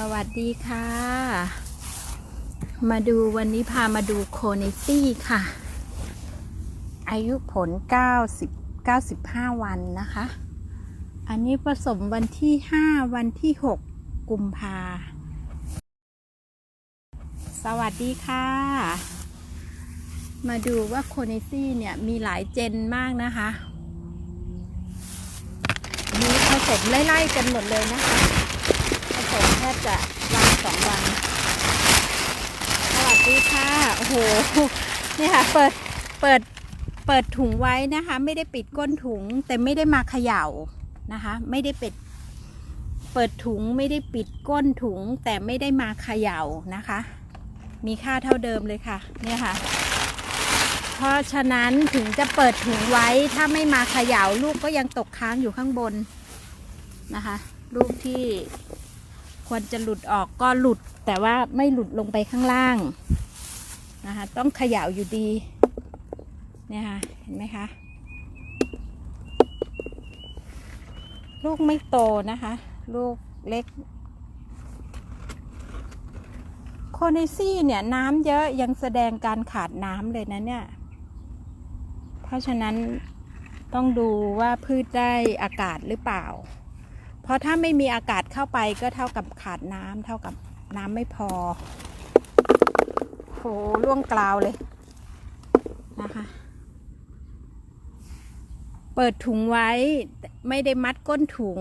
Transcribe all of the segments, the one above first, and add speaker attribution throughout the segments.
Speaker 1: สวัสดีค่ะ มาดูวันนี้พามาดูโคเนซี่ค่ะ อายุผล 90 95 วันนะคะ อันนี้ผสมวันที่ 5 วันที่ 6 กุมภา สวัสดีค่ะ มาดูว่าโคเนซี่เนี่ยมีหลายเจนมากนะคะ มีผสมไล่ๆกันหมดเลยนะคะผส มแทบจะวันสองวัน สวัสดีค่ะ โอ้โห นี่ค่ะ เปิด เปิด เปิดถุงไว้นะคะ ไม่ได้ปิดก้นถุง แต่ไม่ได้มาเขย่านะคะ ไม่ได้ปิด เปิดถุงไม่ได้ปิดก้นถุง แต่ไม่ได้มาเขย่านะคะ มีค่าเท่าเดิมเลยค่ะ เนี่ยค่ะ เพราะฉะนั้นถึงจะเปิดถุงไว้ ถ้าไม่มาเขย่าลูกก็ยังตกค้างอยู่ข้างบนนะคะ ลูกที่ ควรจะหลุดออกก็หลุด แต่ว่าไม่หลุดลงไปข้างล่างนะคะต้องเขย่าอยู่ดีเนี่ยค่ะเห็นไหมคะ ลูกไม่โตนะคะ ลูกเล็กโคเนซี่เนี่ยน้ำเยอะยังแสดงการขาดน้ำเลยนะเนี่ย เพราะฉะนั้นต้องดูว่าพืชได้อากาศหรือเปล่า เพราะถ้าไม่มีอากาศเข้าไปก็เท่ากับขาดน้ำเท่ากับน้ำไม่พอโหล่วงกลาวเลยนะคะ เปิดถุงไว้ไม่ได้มัดก้นถุง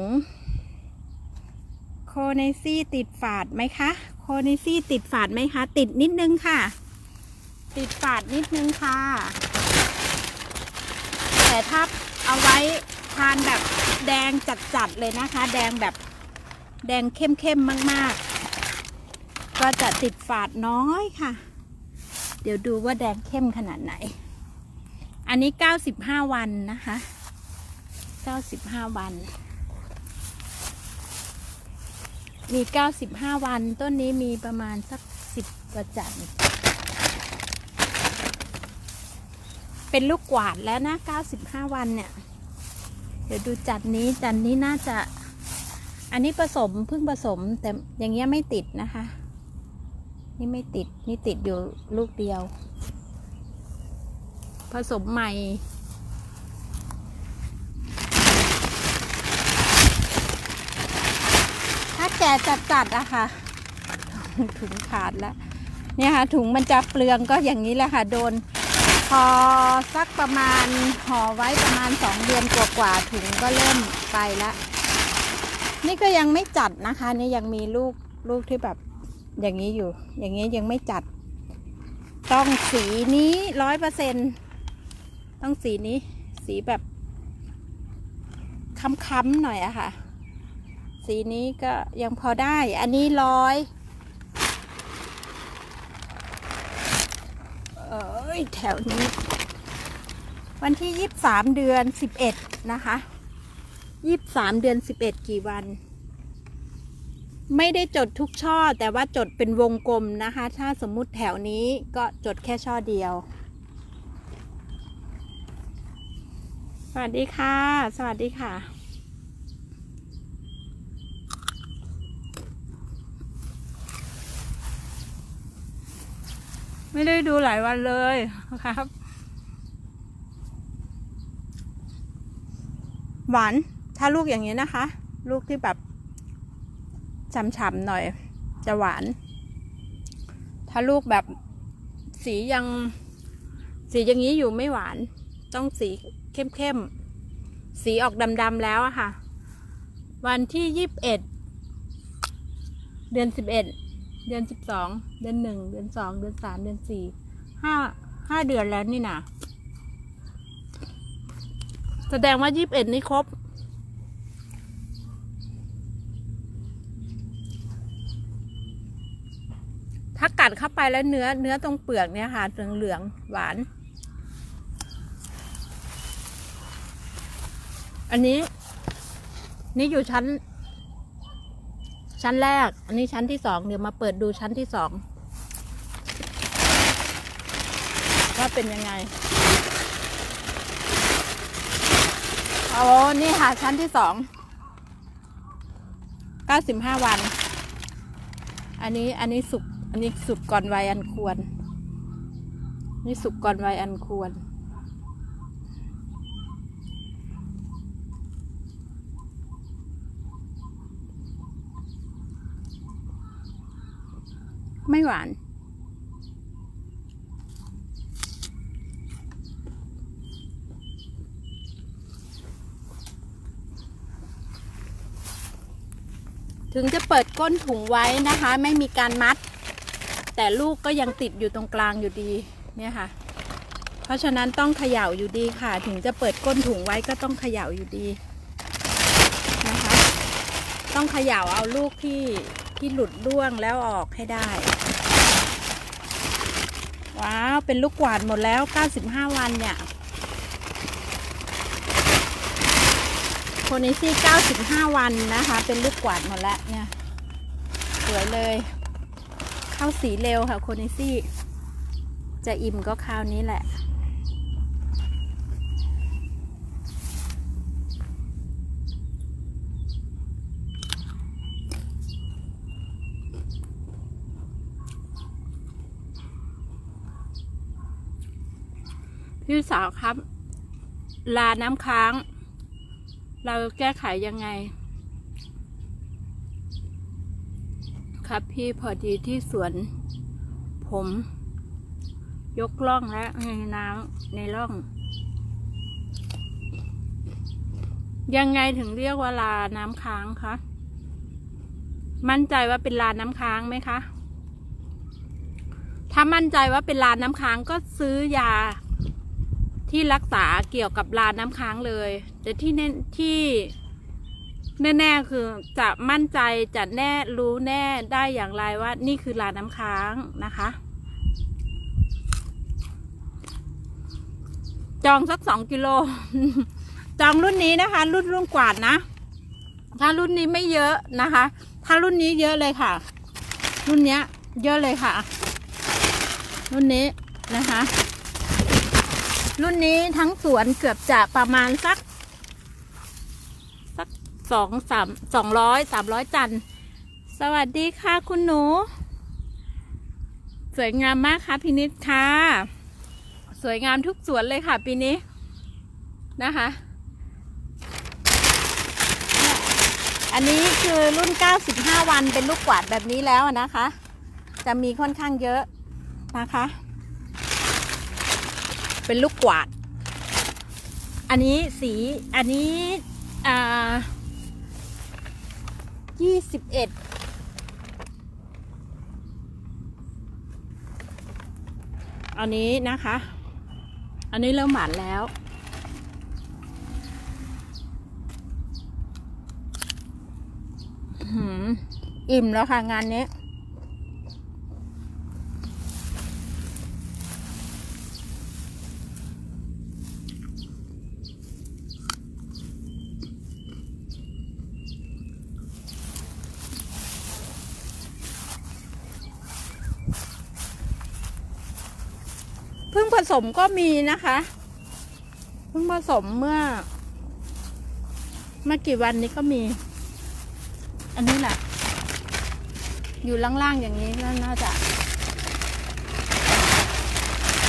Speaker 1: โคเนซี่ติดฝาดไหมคะ โคเนซี่ติดฝาดไหมคะ ติดนิดนึงค่ะ ติดฝาดนิดนึงค่ะ แต่ถ้าเอาไว้ ทานแบบแดงจัดๆเลยนะคะ แดงแบบแดงเข้มๆมากๆ ก็จะติดฝาดน้อยค่ะ เดี๋ยวดูว่าแดงเข้มขนาดไหน อันนี้ 95 วันนะคะ 95 วัน มี 95 วันต้นนี้มีประมาณสัก 10กว่าจันเป็นลูกกวาดแล้วนะ 95 วันเนี่ย เดี๋ยวดูจัดนี้จัดนี้น่าจะ อันนี้ผสมเพิ่งผสมแต่อย่างเงี้ยไม่ติดนะคะ นี่ไม่ติดนี่ติดอยู่ลูกเดียว ผสมใหม่ถ้าแก่จัดๆอะค่ะถุงขาดแล้วเนี่ยค่ะถุงมันจะเปลืองก็อย่างนี้แหละค่ะ โดน พอสักประมาณห่อไว้ประมาณสองเดือนกว่าๆถุงก็เริ่มไปแล้วนี่ก็ยังไม่จัดนะคะ นี่ยังมีลูกลูกที่แบบอย่างนี้อยู่ อย่างนี้ยังไม่จัด ต้องสีนี้ร้อยเปอร์เซ็นต้องสีนี้ สีแบบค้ำๆหน่อยอะค่ะ สีนี้ก็ยังพอได้ อันนี้ร้อย เอ้ ยแถวนี้ วันที่ยี่สามเดือนสิบเอ็ดนะคะยี่สามเดือนสิบเอ็ดกี่วัน ไม่ได้จดทุกช่อ แต่ว่าจดเป็นวงกลมนะคะ ถ้าสมมุติแถวนี้ก็จดแค่ช่อเดียว สวัสดีค่ะ สวัสดีค่ะ ไม่ได้ดูหลายวันเลยครับ หวาน ถ้าลูกอย่างนี้นะคะ ลูกที่แบบฉ่ำๆหน่อย จะหวาน ถ้าลูกแบบสียัง สีอย่างนี้อยู่ไม่หวาน ต้องสีเข้มๆ สีออกดำๆแล้วอะค่ะ วันที่ยี่สิบเอ็ด เดือนสิบเอ็ด เดือนสิบสอง เดือนหนึ่ง เดือนสอง เดือนสาม เดือนสี่ ห้า ห้าเดือนแล้วนี่นะแสดงว่ายี่สิบเอ็ดนี่ครบ ถ้ากัดเข้าไปแล้วเนื้อ เนื้อตรงเปลือกเนี่ยค่ะเหลืองเหลืองหวาน อันนี้ นี่อยู่ชั้น ชั้นแรก อันนี้ชั้นที่สองเดี๋ยวมาเปิดดูชั้นที่สองว่าเป็นยังไงโอ้นี่ค่ะชั้นที่สองเก้าสิบห้าวัน อันนี้อันนี้สุกอันนี้สุกก่อนวัยอันควร นี่สุกก่อนวัยอันควร ไม่หวาน ถึงจะเปิดก้นถุงไว้นะคะ ไม่มีการมัด แต่ลูกก็ยังติดอยู่ตรงกลางอยู่ดีเนี่ยค่ะ เพราะฉะนั้นต้องเขย่าอยู่ดีค่ะ ถึงจะเปิดก้นถุงไว้ก็ต้องเขย่าอยู่ดีนะคะ ต้องเขย่าเอาลูกที่ ที่หลุดร่วงแล้วออกให้ได้ ว้าว เป็นลูกกวาดหมดแล้ว 95 วันเนี่ยโคนิซี่ 95 วันนะคะ เป็นลูกกวาดหมดแล้วเนี่ย สวยเลย เข้าสีเร็วค่ะโคนิซี่ จะอิ่มก็คราวนี้แหละ พี่สาวครับ ลาน้ำค้าง เราแก้ไขยังไง ครับพี่พอดีที่สวน ผม ยกล่องและในน้ำในร่อง ยังไงถึงเรียกว่าลาน้ำค้างคะมั่นใจว่าเป็นลาน้ำค้างไหมคะ ถ้ามั่นใจว่าเป็นลาน้ำค้างก็ซื้อยา ที่รักษาเกี่ยวกับลาน้ำค้างเลย แต่ที่แน่ที่แน่ๆคือจะมั่นใจจะแน่รู้แน่ได้อย่างไรว่า นี่คือลาน้ำค้างนะคะ จองสักสองกิโล จองรุ่นนี้นะคะ รุ่นรุ่นกวาดนะ ถ้ารุ่นนี้ไม่เยอะนะคะ ถ้ารุ่นนี้เยอะเลยค่ะ รุ่นเนี้ย เยอะเลยค่ะ รุ่นนี้นะคะ รุ่นนี้ทั้งสวนเกือบจะประมาณสัก สักสองสามสองร้อยสามร้อยจันสวัสดีค่ะคุณหนู สวยงามมากค่ะพินิษค่ะ สวยงามทุกสวนเลยค่ะปีนี้นะคะอันนี้คือรุ่น 95 วันเป็นลูกกวาดแบบนี้แล้วนะคะ จะมีค่อนข้างเยอะนะคะ เป็นลูกกวาด อันนี้สีอันนี้อ่ายี่สิบเอ็ดอันนี้นะคะ อันนี้เริ่มหวานแล้วอืมอิ่มแล้วค่ะงานนี้ เพิ่งผสมก็มีนะคะ เพิ่งผสมเมื่อ เมื่อกี่วันนี้ก็มี อันนี้แหละ อยู่ล่างๆอย่างนี้น่าจะ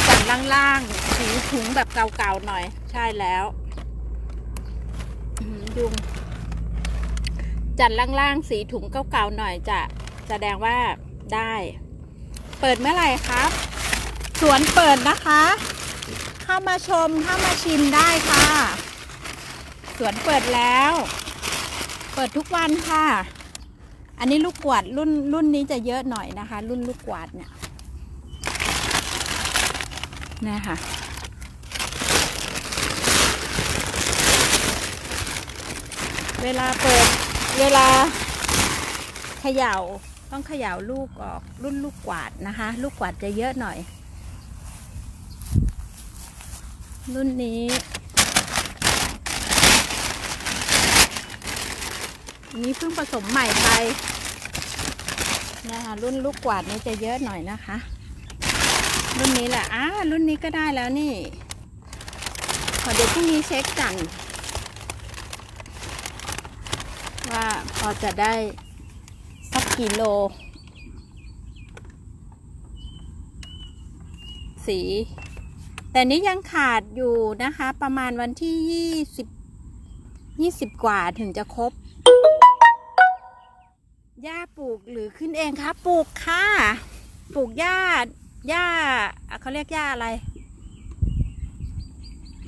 Speaker 1: จัดล่างๆสีถุงแบบเก่าๆหน่อย ใช่แล้วยุงจัดล่างๆสีถุงเก่าๆหน่อยจะแสดงว่าได้ เปิดเมื่อไหร่ครับ วนเปิดนะคะ เข้ามาชมเข้ามาชิมได้ค่ะ สวนเปิดแล้ว เปิดทุกวันค่ะ อันนี้ลูกกวาดรุ่นรุ่นนี้จะเยอะหน่อยนะคะ รุ่นลูกกวาดเนี่ยนี่ค่ะเวลาเปิดเวลาเขย่าต้องเขย่าลูกออกรุ่นลูกกวาดนะคะ ลูกกวาดจะเยอะหน่อย รุ่นนี้ นี้เพิ่งผสมใหม่ไปนะคะรุ่นลูกกวาดนี้จะเยอะหน่อยนะคะ รุ่นนี้แหละอ้ารุ่นนี้ก็ได้แล้วนี่ ขอเดี๋ยวพรุ่งนี้เช็คกันว่าพอจะได้สักกี่โล สี แต่นี้ยังขาดอยู่นะคะ ประมาณวันที่ยี่สิบยี่สิบกว่าถึงจะครบหญ้าปลูกหรือขึ้นเองคะปลูกค่ะปลูกหญ้าหญ้าเขาเรียกหญ้าอะไร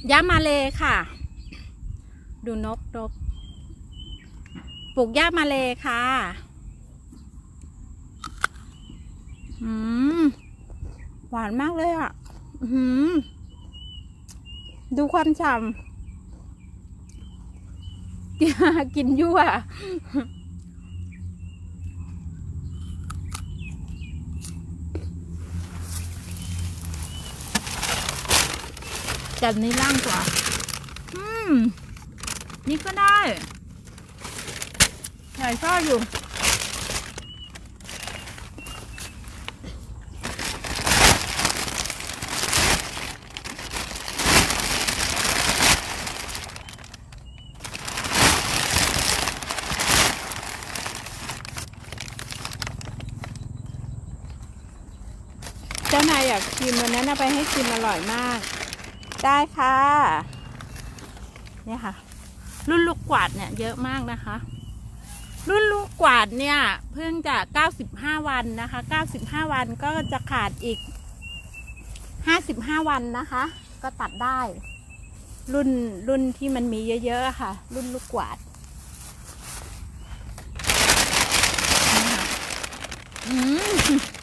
Speaker 1: หญ้ามาเลยค่ะ ดูนกนกปลูกหญ้ามาเลยค่ะอืมหวานมากเลยอะ อื้อหือ ดูความฉ่ำกินยั่วจัดในล่างกว่า อืม นี่ก็ได้ใส่ซ่ออยู่ เจ้ากชิมวันนั้นเอาไปให้ชิมอร่อยมาก ได้ค่ะ เนี่ยค่ะ รุ่นลูกกวาดเนี่ยเยอะมากนะคะ รุ่นลูกกวาดเนี่ย เพิ่งจะ 95 วันนะคะ 95 วันก็จะขาดอีก 55 วันนะคะ ก็ตัดได้ รุ่นรุ่นที่มันมีเยอะๆค่ะ รุ่นลูกกวาดอืม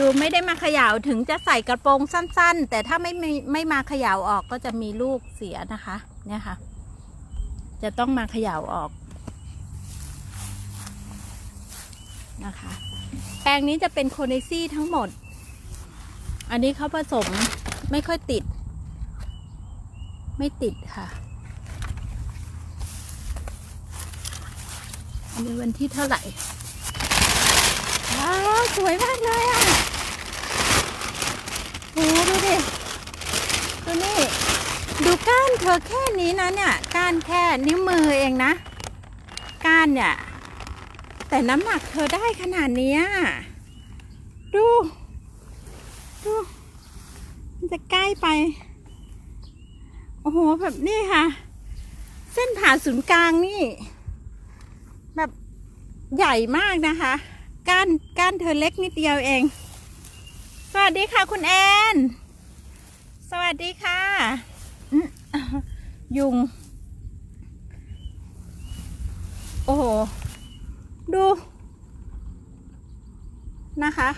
Speaker 1: ดูไม่ได้มาเขย่าถึงจะใส่กระโปรงสั้น ๆ แต่ถ้าไม่ไม่ไม่มาเขย่าออกก็จะมีลูกเสียนะคะ เนี่ยค่ะ จะต้องมาเขย่าออกนะคะ แปลงนี้จะเป็นโคเนซี่ทั้งหมด อันนี้เขาผสมไม่ค่อยติด ไม่ติดค่ะ อันนี้วันที่เท่าไหร่ว้าวสวยมากเลยอะ หดูดิดูนี่ ดูก้านเธอแค่นี้นะเนี่ย ก้านแค่นิ้วมือเองนะ ก้านเนี่ย แต่น้ำหนักเธอได้ขนาดนี้ดู ดู มันจะใกล้ไป โอ้โห แบบนี้ค่ะ เส้นผ่าศูนย์กลางนี่ แบบใหญ่มากนะคะ ก้าน ก้านเธอเล็กนิดเดียวเอง สวัสดีค่ะคุณแอน สวัสดีค่ะยุง โอ้โห ดู นะคะ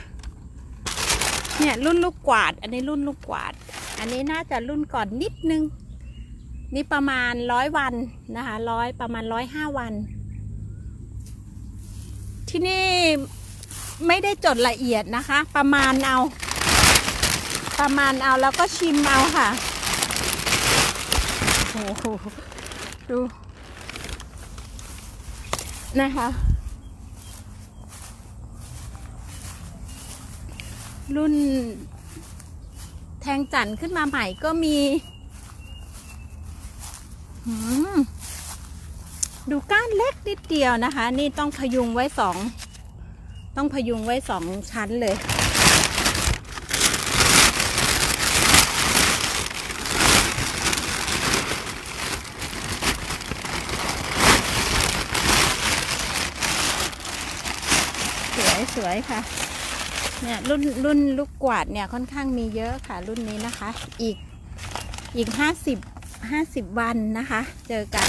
Speaker 1: เนี่ยรุ่นลูกกวาด อันนี้รุ่นลูกกวาด อันนี้น่าจะรุ่นก่อนนิดนึง นี่ประมาณร้อยวันนะคะร้อยประมาณร้อยห้าวัน ที่นี่ ไม่ได้จดละเอียดนะคะ ประมาณเอา ประมาณเอาแล้วก็ชิมเอาค่ะโอ้โหดูนะคะ รุ่นแทงจันทร์ขึ้นมาใหม่ก็มีดูก้านเล็กนิดเดียวนะคะ นี่ต้องพยุงไว้สอง ต้องพยุงไว้สองชั้นเลย สวยสวยค่ะ เนี่ยรุ่นรุ่นลูกกวาดเนี่ยค่อนข้างมีเยอะค่ะ รุ่นนี้นะคะ อีกอีกห้าสิบห้าสิบวันนะคะ เจอกัน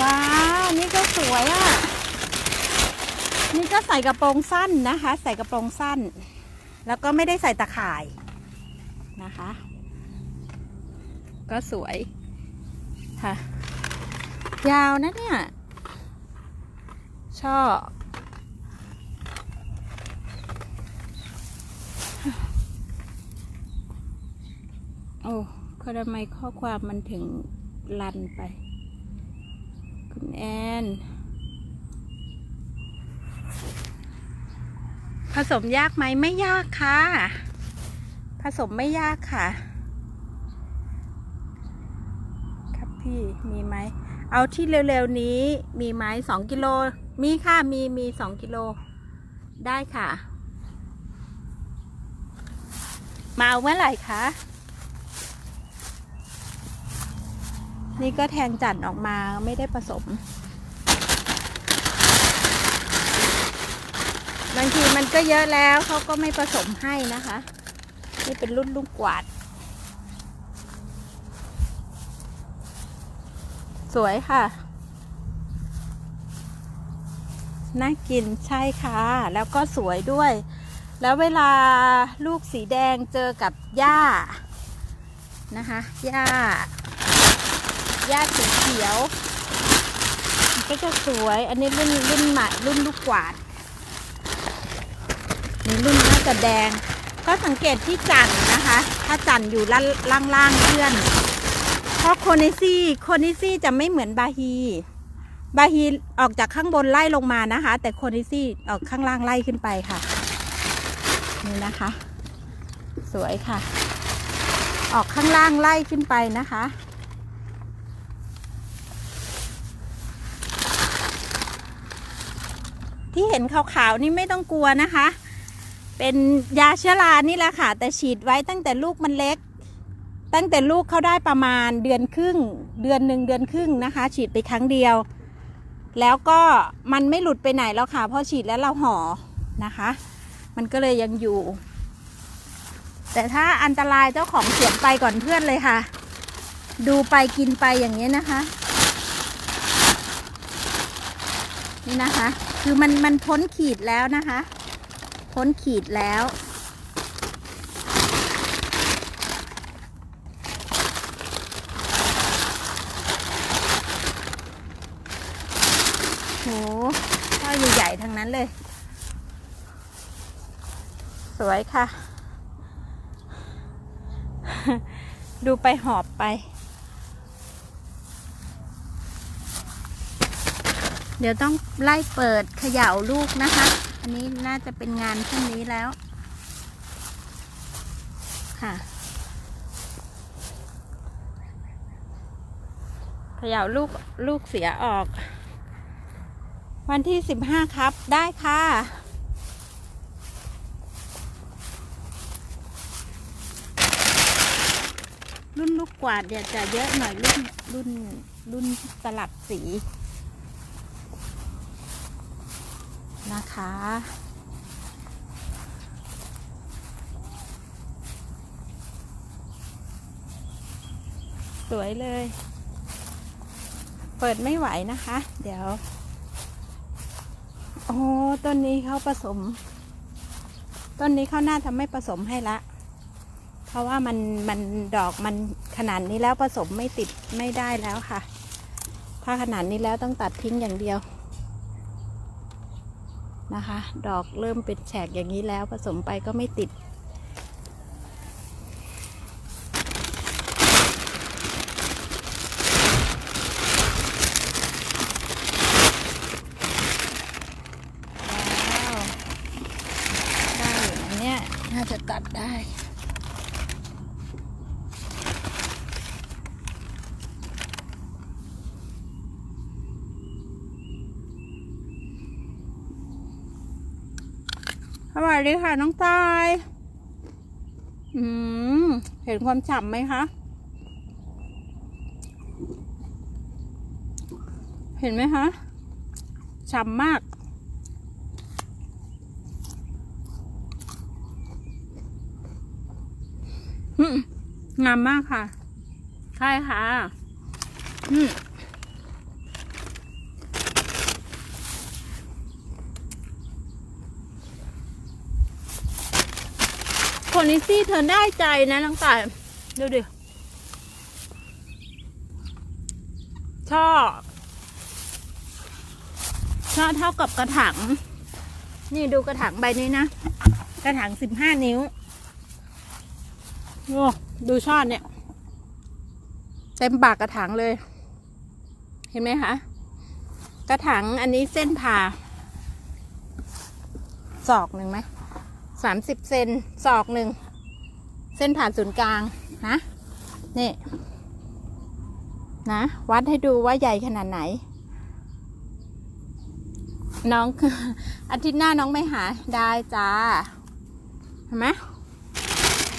Speaker 1: ว้าว นี่ก็สวยอะ่ะ นี่ก็ใส่กระโปรงสั้นนะคะ ใส่กระโปรงสั้น แล้วก็ไม่ได้ใส่ตะข่ายนะคะ ก็สวยค่ะ ยาวนะเนี่ย ชอบ โอ้ทำไมข้อความมันถึงลันไป คุณแอน สมยากไหมไม่ยากค่ะ ผสมไม่ยากค่ะ ครับพี่มีไหมเอาที่เร็วๆนี้ มีไหมสองกิโล มีค่ะ มีมีสองกิโล ได้ค่ะ มาเอาเมื่อไหร่คะนี่ก็แทงจันออกมาไม่ได้ผสม บางทีมันก็เยอะแล้วเขาก็ไม่ผสมให้นะคะ นี่เป็นรุ่นลูกกวาด สวยค่ะ น่ากินใช่ค่ะ แล้วก็สวยด้วย แล้วเวลาลูกสีแดงเจอกับหญ้านะคะหญ้าหญ้าสีเขียว ก็จะสวย อันนี้รุ่นรุ่นใหม่รุ่นลูกกวาด นี่รุ่นน่าจะแดง ก็สังเกตที่จันนะคะ ถ้าจันอยู่ล่างล่างๆเพื่อน เพราะโคนิซี่โคนิซี่จะไม่เหมือนบาฮี บาฮีออกจากข้างบนไล่ลงมานะคะ แต่โคนิซี่ออกข้างล่างไล่ขึ้นไปค่ะ นี่นะคะ สวยค่ะ ออกข้างล่างไล่ขึ้นไปนะคะที่เห็นขาวๆนี่ไม่ต้องกลัวนะคะ เป็นยาเชื้อรานี่แหละค่ะ แต่ฉีดไว้ตั้งแต่ลูกมันเล็ก ตั้งแต่ลูกเขาได้ประมาณเดือนครึ่ง เดือนหนึ่งเดือนครึ่งนะคะ ฉีดไปครั้งเดียว แล้วก็มันไม่หลุดไปไหนแล้วค่ะเพราะฉีดแล้วเราห่อนะคะ มันก็เลยยังอยู่ แต่ถ้าอันตรายเจ้าของสวนไปก่อนเพื่อนเลยค่ะ ดูไปกินไปอย่างนี้นะคะ นี่นะคะ คือมันมันพ้นขีดแล้วนะคะ พ้นขีดแล้ว โหช่อใหญ่ๆทั้งนั้นเลย สวยค่ะ ดูไปหอบไป เดี๋ยวต้องไล่เปิดเขย่าลูกนะคะ นนี้น่าจะเป็นงานพรุ่งนี้แล้ว ค่ะเขย่าลูกลูกเสียออก วันที่สิบห้าครับได้ค่ะ รุ่นลูกกวาดเดี๋ยวจะเยอะหน่อยรุ่นรุ่นรุ่นสลับสี นะคะ สวยเลย เปิดไม่ไหวนะคะ เดี๋ยว โอ้ต้นนี้เขาผสม ต้นนี้เขาน่าจะไม่ผสมให้ละ เพราะว่ามันมันดอกมันขนาดนี้แล้วผสมไม่ติดไม่ได้แล้วค่ะ ถ้าขนาดนี้แล้วต้องตัดทิ้งอย่างเดียว นะคะ ดอกเริ่มเป็นแฉกอย่างนี้แล้วผสมไปก็ไม่ติด แล้วได้อยู่นะเนี่ยน่าจะตัดได้ สวัสดีค่ะน้องตาย อืม เห็นความฉ่ำไหมคะ เห็นไหมคะ ฉ่ำมาก งามมากค่ะ ใช่ค่ะ อืม คนนี้ซี่เธอได้ใจนะน้องต่ายดูดิช่อช่อเท่ากับกระถางนี่ดูกระถางใบนี้นะ กระถางสิบห้านิ้วโอ้ดูช่อเนี่ยเต็มปากกระถางเลย เห็นไหมคะ กระถางอันนี้เส้นผ่าศอกหนึ่งไหม สามสิบเซนศอกหนึ่ง เส้นผ่านศูนย์กลางนะ นี่ นะ วัดให้ดูว่าใหญ่ขนาดไหน น้อง อาทิตย์หน้าน้องไม่หาได้จ้า เห็นไหม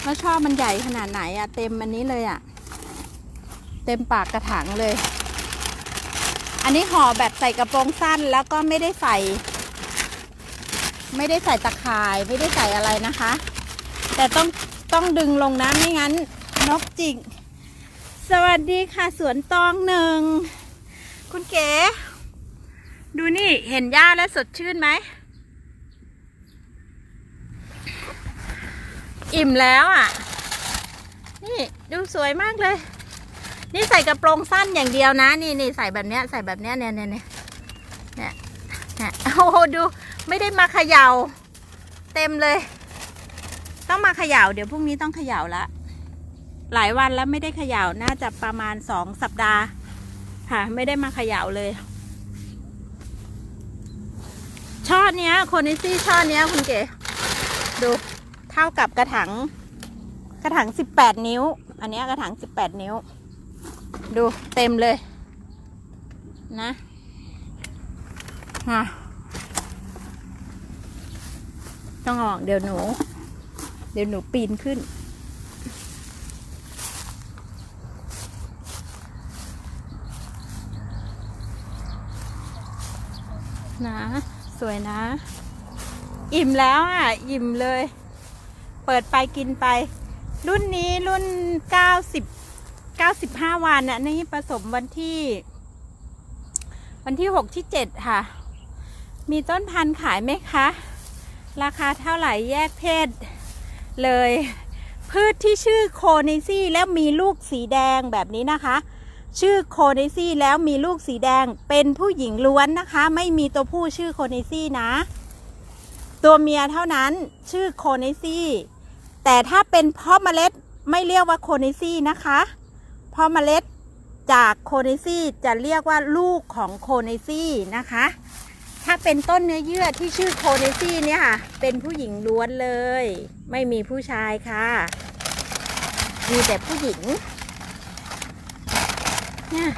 Speaker 1: ว่าช่อมันใหญ่ขนาดไหนอะเต็มอันนี้เลยอะเต็มปากกระถางเลย อันนี้ห่อแบบใส่กระโปรงสั้นแล้วก็ไม่ได้ใส่ ไม่ได้ใส่ตะข่ายไม่ได้ใส่อะไรนะคะ แต่ต้องต้องดึงลงนะไม่งั้นนกจิก สวัสดีค่ะสวนตองหนึ่ง คุณเก๋ ดูนี่เห็นหญ้าแล้วสดชื่นไหม อิ่มแล้วอะ นี่ดูสวยมากเลย นี่ใส่กระโปรงสั้นอย่างเดียวนะ นี่นี่ใส่แบบเนี้ยใส่แบบเนี้ยเนี่ยเนี่ยเนี่ยเนี่ยเนี่ยโอ้โหดู ไม่ได้มาเขยา่า เต็มเลย ต้องมาเขย่า เดี๋ยวพรุ่งนี้ต้องเขย่าละ หลายวันแล้วไม่ได้เขย่าน่าจะประมาณสองสัปดาห์ ค่ะ ไม่ได้มาเขย่าเลย ช่อเนี้ยโคนิซี่ช่อเนี้ยคุณเก๋ดูเท่ากับกระถางกระถางสิบแปดนิ้ว อันเนี้ยกระถางสิบแปดนิ้ว ดูเต็มเลย นะฮะ ต้องออกเดี๋ยวหนู เดี๋ยวหนูปีนขึ้น นะ สวยนะ อิ่มแล้วอะ อิ่มเลย เปิดไปกินไป รุ่นนี้รุ่น 90 95 วันน่ะนี่ผสมวันที่ วันที่ 6 ที่ 7 ค่ะ มีต้นพันธุ์ขายไหมคะ ราคาเท่าไหร่แยกเพศเลย พืชที่ชื่อโคเนซี่แล้วมีลูกสีแดงแบบนี้นะคะ ชื่อโคเนซี่แล้วมีลูกสีแดงเป็นผู้หญิงล้วนนะคะ ไม่มีตัวผู้ชื่อโคเนซี่นะ ตัวเมียเท่านั้นชื่อโคเนซี่แต่ถ้าเป็นเพ่อเมล็ดไม่เรียกว่าโคเนซี่นะคะเพ่อเมล็ดจากโคเนซี่จะเรียกว่าลูกของโคเนซี่นะคะ ถ้าเป็นต้นเนื้อเยื่อที่ชื่อโคเนซี่เนี่ยค่ะ เป็นผู้หญิงล้วนเลย ไม่มีผู้ชายค่ะ มีแต่ผู้หญิง เนี่ย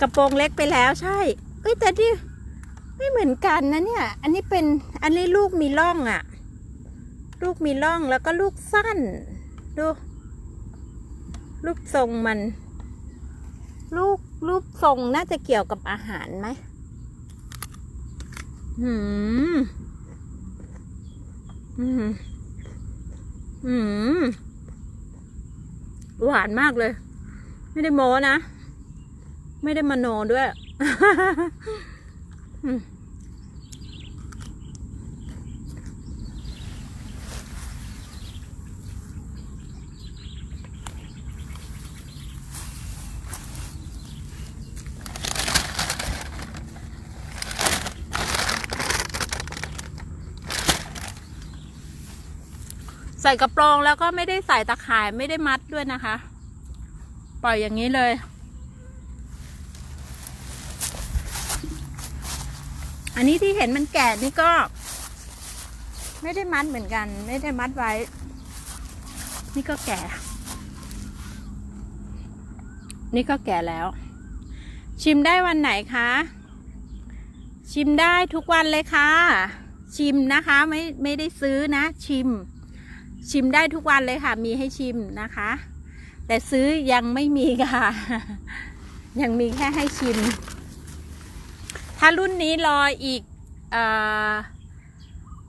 Speaker 1: กระโปรงเล็กไปแล้วใช่ เอ้ยแต่ที่ไม่เหมือนกันนะเนี่ย อันนี้เป็น อันนี้ลูกมีร่องอะลูกมีร่องแล้วก็ลูกสั้น ดู รูปทรงมัน ลูกรูปทรงน่าจะเกี่ยวกับอาหารไหมหืม อืม อืม หวานมากเลย ไม่ได้โม้นะ ไม่ได้มโนด้วย อืม ส่กระโปรงแล้วก็ไม่ได้ใส่ตะข่ายไม่ได้มัดด้วยนะคะ ปล่อยอย่างนี้เลย อันนี้ที่เห็นมันแก่นี่ก็ ไม่ได้มัดเหมือนกัน ไม่ได้มัดไว้ นี่ก็แก่ นี่ก็แก่แล้ว ชิมได้วันไหนคะชิมได้ทุกวันเลยค่ะ ชิมนะคะ ไม่ไม่ได้ซื้อนะ ชิม ชิมได้ทุกวันเลยค่ะ มีให้ชิมนะคะ แต่ซื้อยังไม่มีค่ะ ยังมีแค่ให้ชิม ถ้ารุ่นนี้รออีกออ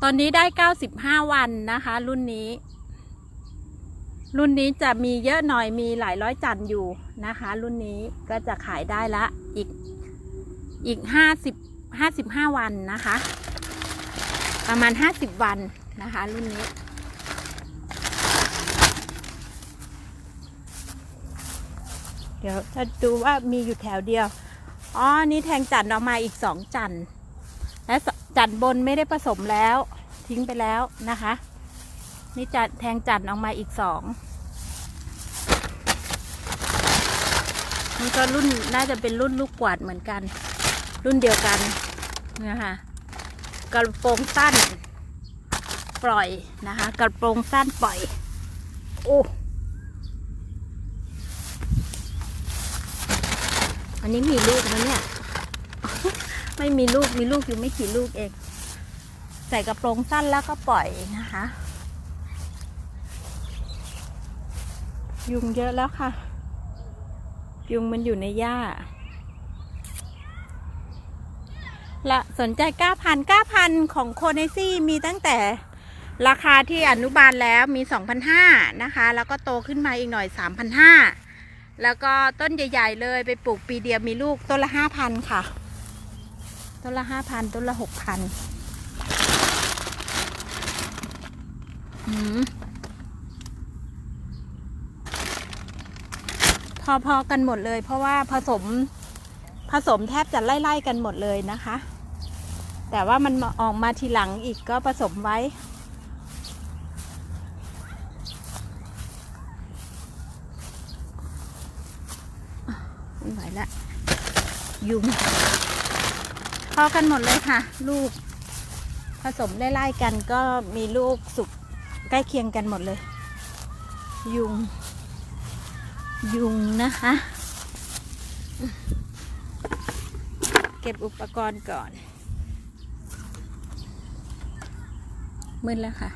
Speaker 1: ตอนนี้ได้ 95 วันนะคะ รุ่นนี้ รุ่นนี้จะมีเยอะหน่อยมีหลายร้อยจันอยู่นะคะ รุ่นนี้ก็จะขายได้ละอีกอีก 50 55 วันนะคะ ประมาณ 50 วันนะคะ รุ่นนี้ เดี๋ยวจะดูว่ามีอยู่แถวเดียว อ๋อ นี่แทงจันต์ออกมาอีกสองจันต์และจันต์บนไม่ได้ผสมแล้ว ทิ้งไปแล้วนะคะ นี่จันแทงจันต์ออกมาอีกสองนี่ก็รุ่นน่าจะเป็นรุ่นลูกกวาดเหมือนกัน รุ่นเดียวกันนะคะกระโปรงสั้น ปล่อยนะคะ กระโปรงสั้นปล่อย โอ้ อันนี้มีลูกนะเนี่ย ไม่มีลูกมีลูกอยู่ไม่กี่ลูกเอง ใส่กระโปรงสั้นแล้วก็ปล่อยนะคะ ยุงเยอะแล้วค่ะ ยุงมันอยู่ในหญ้าละสนใจก้าพันก้าพันของโคเนซี่มีตั้งแต่ราคาที่อนุบาลแล้วมี 2,500นะคะ แล้วก็โตขึ้นมาอีกหน่อย 3,500 แล้วก็ต้นใหญ่ ๆ เลยไปปลูกปีเดียวมีลูกต้นละ5,000ค่ะ ต้นละ5,000ต้นละ6,000อืมพอๆกันหมดเลย เพราะว่าผสมผสมแทบจะไล่ ๆ กันหมดเลยนะคะ แต่ว่ามันออกมาทีหลังอีกก็ผสมไว้ ไม่ไหวละ ยุงพอกันหมดเลยค่ะ ลูก ผสมไล่ๆกันก็มีลูกสุกใกล้เคียงกันหมดเลย ยุง ยุงนะคะ เก็บอุปกรณ์ก่อน มืดแล้วค่ะ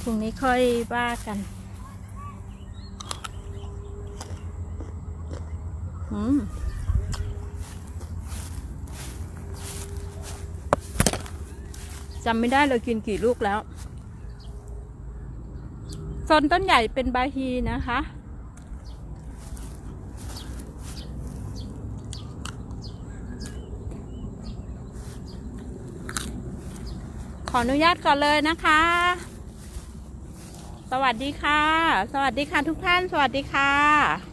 Speaker 1: พรุ่งนี้ค่อยว่ากัน อืมจำไม่ได้เลยกินกี่ลูกแล้วโซนต้นใหญ่เป็นบาฮีนะคะ ขออนุญาตก่อนเลยนะคะ สวัสดีค่ะ สวัสดีค่ะทุกท่าน สวัสดีค่ะ